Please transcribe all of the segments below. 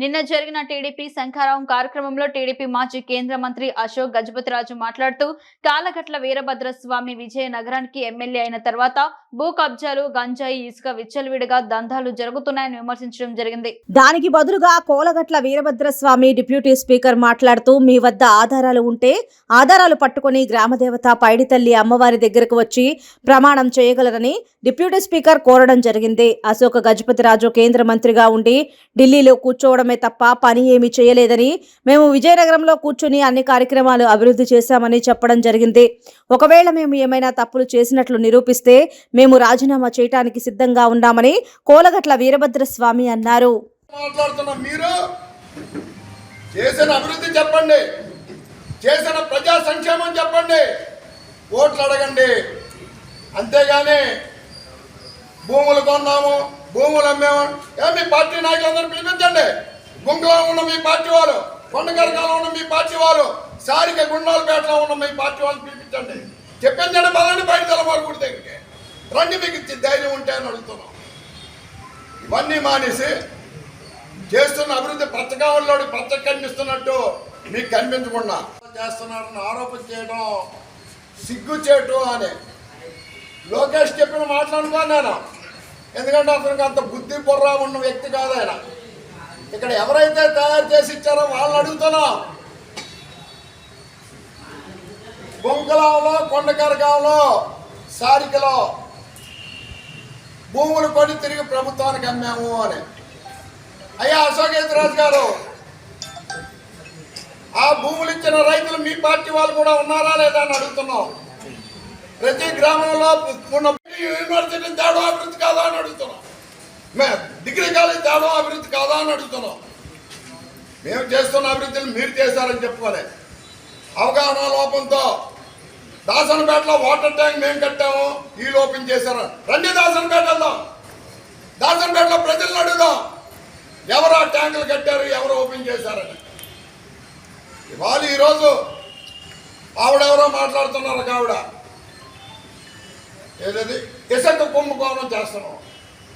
నిన్న జరిగిన టీడీపీ శంఖారావం కార్యక్రమంలో టీడీపీ మాజీ కేంద్ర మంత్రి అశోక్ గజపతిరాజు మాట్లాడుతూ కాలగట్ల వీరభద్ర స్వామి ఎమ్మెల్యే అయిన తర్వాత భూ కబ్జాలు గంజాయి ఇసుక విచ్చలవిడిగా దందాలు జరుగుతున్నాయని విమర్శించడం జరిగింది. దానికి బదులుగా కోలగట్ల వీరభద్రస్వామి డిప్యూటీ స్పీకర్ మాట్లాడుతూ మీ వద్ద ఆధారాలు ఉంటే ఆధారాలు పట్టుకొని గ్రామదేవత పైడితల్లి అమ్మవారి దగ్గరకు వచ్చి ప్రమాణం చేయగలరని డిప్యూటీ స్పీకర్ కోరడం జరిగింది. అశోక్ గజపతిరాజు కేంద్ర మంత్రిగా ఉండి ఢిల్లీలో కూర్చోవడం చేయడమే తప్ప పని ఏమి చేయలేదని మేము విజయనగరంలో కూర్చుని అన్ని కార్యక్రమాలు అభివృద్ధి చేశామని చెప్పడం జరిగింది. ఒకవేళ మేము ఏమైనా తప్పులు చేసినట్లు నిరూపిస్తే మేము రాజీనామా చేయటానికి సిద్ధంగా ఉన్నామని కోలగట్ల వీరభద్రస్వామి అన్నారు. మీరు చేసిన అభివృద్ధి చెప్పండి. చేసిన ప్రజా సంక్షేమం చెప్పండి. ఓట్లు అడగండి. అంతేగాని భూములు కొన్నాము భూములు అమ్మేమో. ఏ మీ పార్టీ నాయకులందరూ పిలిపించండి. గుంగులో ఉన్న మీ పార్టీ వాళ్ళు కొండగరకాలో ఉన్న మీ పార్టీ వాళ్ళు సారిక గుండాలపేటలో ఉన్న మీ పార్టీ వాళ్ళు పిలిపించండి. చెప్పించండి బలండి బయట తెలబడకూడదు గుడి దగ్గరికి. రండి మీకు ధైర్యం ఉంటే అని అడుగుతున్నాం. ఇవన్నీ మానేసి చేస్తున్న అభివృద్ధి పచ్చకావల్లోడి పచ్చ కనిపిస్తున్నట్టు మీకు కనిపించకుండా చేస్తున్నారని ఆరోపణ చేయడం సిగ్గు చేయటం అని లోకేష్ చెప్పిన మాట్లాడుకో నేను. ఎందుకంటే అతనికి అంత బుద్ధి బుర్ర ఉన్న వ్యక్తి కాదు ఆయన. ఇక్కడ ఎవరైతే తయారు చేసి ఇచ్చారో వాళ్ళని అడుగుతున్నాం. బొంకలాలో కొండకరగాలో సారికలో భూములు కొని తిరిగి ప్రభుత్వానికి అమ్మాము అని. అయ్యా అశోకేంద్రరాజు గారు ఆ భూములు ఇచ్చిన రైతులు మీ పార్టీ వాళ్ళు కూడా ఉన్నారా లేదా అని అడుగుతున్నాం. ప్రతి గ్రామంలో ఉన్న యూనివర్సిటీ తేడా అభివృద్ధి కాదా అని అడుగుతున్నాం. డిగ్రీ కాలేజ్ తేడా అభివృద్ధి కాదా అని అడుగుతున్నాం. మేము చేస్తున్న అభివృద్ధిని మీరు చేశారని చెప్పుకోలే. అవగాహన లోపంతో దాసనపేటలో వాటర్ ట్యాంక్ మేము కట్టాము ఈ ఓపెన్ చేశారు. రండి దాసనపేట వెళ్దాం దాసనపేటలో ప్రజలను అడుగుదాం. ఎవరు ఆ ట్యాంకులు కట్టారు ఎవరు ఓపెన్ చేశారని. ఇవాళ ఈరోజు ఆవిడెవరో మాట్లాడుతున్నారు కావిడ ఆవిడ. ఏదది? ఇసక కుంభకోణం చేస్తున్నాం.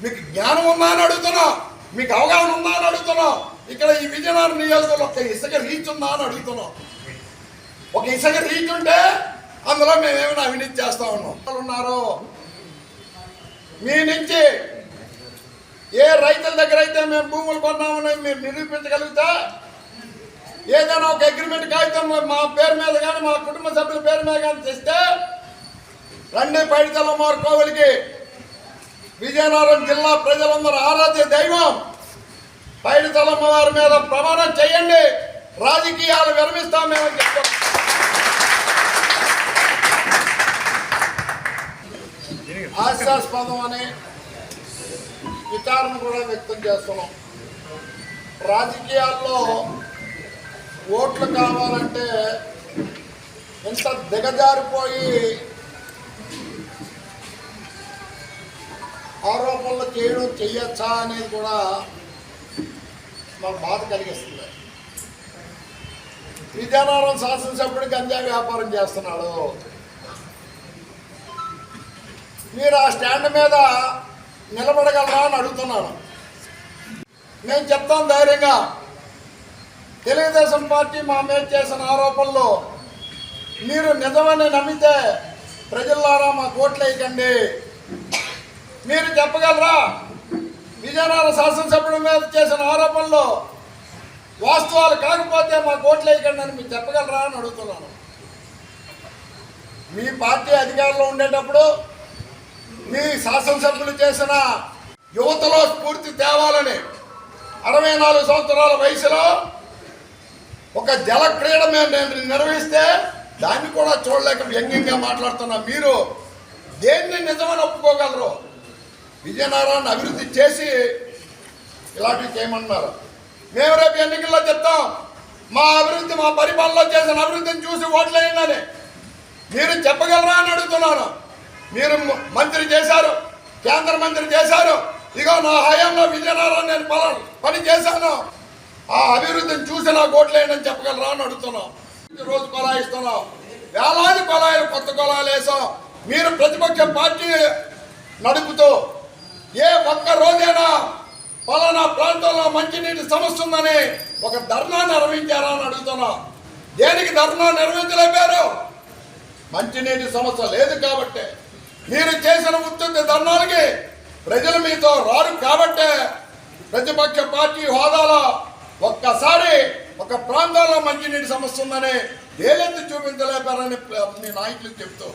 మీకు జ్ఞానం ఉందా అని అడుగుతున్నాం. మీకు అవగాహన ఉందా అని అడుగుతున్నాం. ఇక్కడ ఈ విజయనగరం నియోజకవర్గంలో ఒక ఇసుక రీచ్ ఉందా అని అడుగుతున్నాం. ఒక ఇసుక రీచ్ ఉంటే అందులో మేము ఏమైనా అవినీతి చేస్తా ఉన్నాం. ఉన్నారు? మీ నుంచి ఏ రైతుల దగ్గర అయితే మేము భూములు కొన్నామని మీరు నిరూపించగలిగితే ఏదైనా ఒక అగ్రిమెంట్ కాగితం మా పేరు మీద కానీ మా కుటుంబ సభ్యుల పేరు మీద కానీ తెస్తే రండి పైడితలమ్మారు కోవిలికి విజయనగరం జిల్లా ప్రజలందరూ ఆరాధ్య దైవం. పైడితలమ్మ తలమ్మవారి మీద ప్రమాణం చేయండి. రాజకీయాలు విరమిస్తాం మేము చెప్తాం. హాస్యాస్పదం అని విచారణ కూడా వ్యక్తం చేస్తున్నాం. రాజకీయాల్లో ఓట్లు కావాలంటే ఎంత దిగజారిపోయి ఆరోపణలు చేయడం చేయొచ్చా అనేది కూడా మాకు బాధ కలిగిస్తుంది. విజయనగరం శాసనసభ్యుడు గంజా వ్యాపారం చేస్తున్నాడు. మీరు ఆ స్టాండ్ మీద నిలబడగలరా అని అడుగుతున్నాను నేను చెప్తాను ధైర్యంగా. తెలుగుదేశం పార్టీ మా మీద చేసిన ఆరోపణలు మీరు నిజమని నమ్మితే ప్రజలారా మా కోట్లేయకండి. మీరు చెప్పగలరా? విజయనగరం శాసనసభ్యుడి మీద చేసిన ఆరోపణలు వాస్తవాలు కాకపోతే మా కోట్లు వేయకండి అని మీరు చెప్పగలరా అని అడుగుతున్నాను. మీ పార్టీ అధికారంలో ఉండేటప్పుడు మీ శాసనసభ్యులు చేసిన యువతలో స్ఫూర్తి తేవాలని అరవై నాలుగు సంవత్సరాల వయసులో ఒక జల క్రీడ మేము నిర్వహిస్తే దాన్ని కూడా చూడలేక వ్యంగ్యంగా మాట్లాడుతున్నా మీరు దేన్ని నిజమని ఒప్పుకోగలరు? విజయనగరాన్ని అభివృద్ధి చేసి ఇలాంటివి చేయమన్నారు. మేము రేపు ఎన్నికల్లో చెప్తాం మా అభివృద్ధి మా పరిపాలనలో చేసిన అభివృద్ధిని చూసి ఓట్లేయండి మీరు చెప్పగలరా అని అడుగుతున్నాను. మీరు మంత్రి చేశారు కేంద్ర మంత్రి చేశారు. ఇగో నా హయాంలో విజయనగరం నేను పల పని చేశాను. ఆ అభివృద్ధిని చూసి నా ఓట్లేయండి అని చెప్పగలరా అని అడుగుతున్నాం. రోజు కొలాయిస్తున్నాం వేలాది కొలాయిలు కొత్త కొలాలు వేసాం. మీరు ప్రతిపక్ష పార్టీ నడుపుతూ ఏ ఒక్క రోజైనా పలానా ప్రాంతంలో మంచినీటి సమస్య ఉందని ఒక ధర్నా నిర్వహించారా అని అడుగుతున్నా. దేనికి ధర్నా నిర్వహించలేపారు మంచినీటి సమస్య లేదు కాబట్టి. మీరు చేసిన ఉత్తుత్తి ధర్నాలకి ప్రజలు మీతో రారు కాబట్టే ప్రతిపక్ష పార్టీ హోదాలో ఒక్కసారి ఒక ప్రాంతంలో మంచినీటి సమస్య ఉందని ఏలెత్తి చూపించలేపారని మీ నాయకులు చెప్తూ